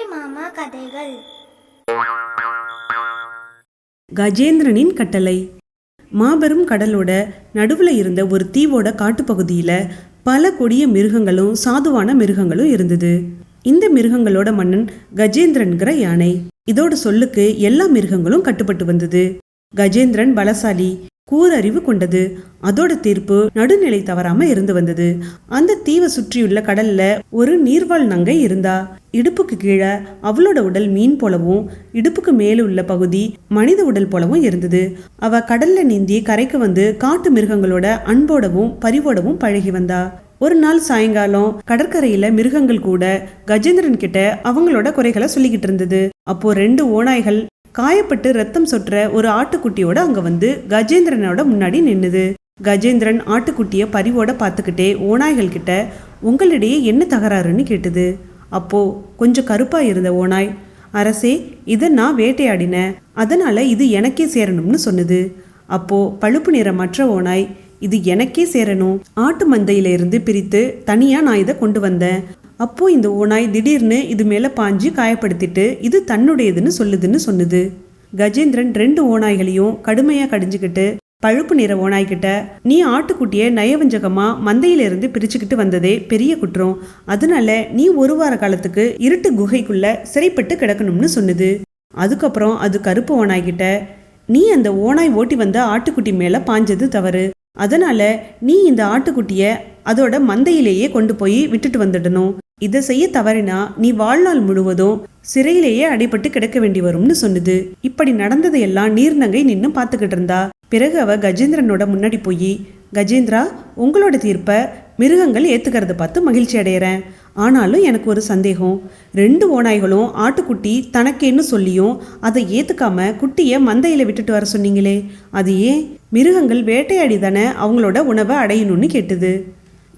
அம்புலி மாமா கதைகள். கஜேந்திரனின் கட்டளை. மாபெரும் கடலோட நடுவில் இருந்த ஒரு தீவோட காட்டுப்பகுதியில் பல கொடிய மிருகங்களும் சாதுவான மிருகங்களும் இருந்தது. இந்த மிருகங்களோட மன்னன் கஜேந்திரன்கிற யானை. இதோட சொல்லுக்கு எல்லா மிருகங்களும் கட்டுப்பட்டு வந்தது. கஜேந்திரன் பலசாலி. கூரறிவு கொண்டது. அதோட தீர்ப்பு நடுநிலை தவறாம இருந்து வந்தது. அந்த தீவை சுற்றியுள்ள கடல்ல ஒரு நீர்வாழ் நங்கை இருந்தா இடுப்புக்கு கீழே அவளோட உடல் மீன் போலவும் இடுப்புக்கு மேலுள்ள பகுதி மனித உடல் போலவும் இருந்தது. அவ கடல்ல நீந்தி கரைக்கு வந்து காட்டு மிருகங்களோட அன்போடவும் பரிவோடவும் பழகி வந்தா. ஒரு நாள் சாயங்காலம் கடற்கரையில மிருகங்கள் கூட கஜேந்திரன் கிட்ட அவங்களோட குறைகளை சொல்லிக்கிட்டு இருந்தது. அப்போ ரெண்டு ஓநாய்கள் காயப்பட்டு ரத்தம் சொட்டுற ஒரு ஆட்டுக்குட்டியோட அங்க வந்து கஜேந்திரனோட முன்னாடி நின்னுது. கஜேந்திரன் ஆட்டுக்குட்டிய பரிவோட பார்த்துக்கிட்டே ஓநாய்கள் கிட்ட உங்களிடையே என்ன தகராறுன்னு கேட்டுது. அப்போ கொஞ்சம் கருப்பா இருந்த ஓநாய் அரசே இதை நான் வேட்டையாடினேன் அதனால இது எனக்கே சேரணும்னு சொன்னது. அப்போ பழுப்பு நிற மற்ற ஓநாய் இது எனக்கே சேரணும். ஆட்டு மந்தையில இருந்து பிரித்து தனியா நான் இதை கொண்டு வந்தேன். அப்போது இந்த ஓநாய் திடீர்னு இது மேலே பாஞ்சு காயப்படுத்திட்டு இது தன்னுடையதுன்னு சொல்லுதுன்னு சொன்னுது. கஜேந்திரன் ரெண்டு ஓநாய்களையும் கடுமையாக கடிஞ்சுக்கிட்டு பழுப்பு நிற ஓனாய்கிட்ட நீ ஆட்டுக்குட்டியை நயவஞ்சகமாக மந்தையிலிருந்து பிரிச்சுக்கிட்டு வந்ததே பெரிய குற்றம். அதனால நீ ஒரு வார காலத்துக்கு இருட்டு குகைக்குள்ள சிறைப்பட்டு கிடக்கணும்னு சொன்னுது. அதுக்கப்புறம் அது கருப்பு ஓனாய்கிட்ட நீ அந்த ஓனாய் ஓட்டி வந்த ஆட்டுக்குட்டி மேலே பாஞ்சது தவறு. அதனால நீ இந்த ஆட்டுக்குட்டியை அதோட மந்தையிலேயே கொண்டு போய் விட்டுட்டு வந்துடணும். இதை செய்ய தவறினா நீ வாழ்நாள் முழுவதும் சிறையிலேயே அடிபட்டு கிடக்க வேண்டி வரும்னு சொன்னது. இப்படி நடந்ததையெல்லாம் நீர்நங்கை நின்னு பார்த்துக்கிட்டு இருந்தா. பிறகு அவ கஜேந்திரனோட முன்னாடி போய் கஜேந்திரா உங்களோட தீர்ப்பை மிருகங்கள் ஏத்துக்கிறத பார்த்து மகிழ்ச்சி அடையிறேன். ஆனாலும் எனக்கு ஒரு சந்தேகம். ரெண்டு ஓநாய்களும் ஆட்டுக்குட்டி தனக்கேன்னு சொல்லியும் அதை ஏத்துக்காம குட்டியை மந்தையில விட்டுட்டு வர சொன்னீங்களே. அது ஏன்? மிருகங்கள் வேட்டையாடி தானே அவங்களோட உணவை அடையணும்னு கேட்டுது.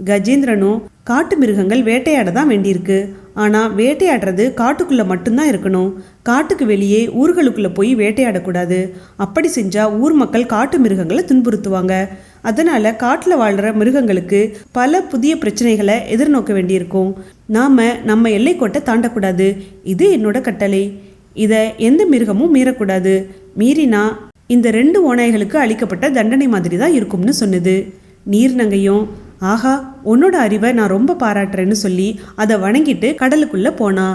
கஜேந்திரனும் காட்டு மிருகங்கள் வேட்டையாட தான் வேண்டியிருக்கு. ஆனால் வேட்டையாடுறது காட்டுக்குள்ளே மட்டும்தான் இருக்கணும். காட்டுக்கு வெளியே ஊர்களுக்குள்ளே போய் வேட்டையாடக்கூடாது. அப்படி செஞ்சால் ஊர் மக்கள் காட்டு மிருகங்களை துன்புறுத்துவாங்க. அதனால் காட்டில் வாழ்கிற மிருகங்களுக்கு பல புதிய பிரச்சனைகளை எதிர்நோக்க வேண்டியிருக்கும். நாம் நம்ம எல்லைக்கோட்டை தாண்டக்கூடாது. இது என்னோட கட்டளை. இதை எந்த மிருகமும் மீறக்கூடாது. மீறினா இந்த ரெண்டு ஓநாய்களுக்கு அளிக்கப்பட்ட தண்டனை மாதிரி தான் இருக்கும்னு சொன்னது. நீர்நங்கையும் ஆஹா உன்னோட அறிவை நான் ரொம்ப பாராட்டுறேன்னு சொல்லி அதை வணங்கிட்டு கடலுக்குள்ள போனா.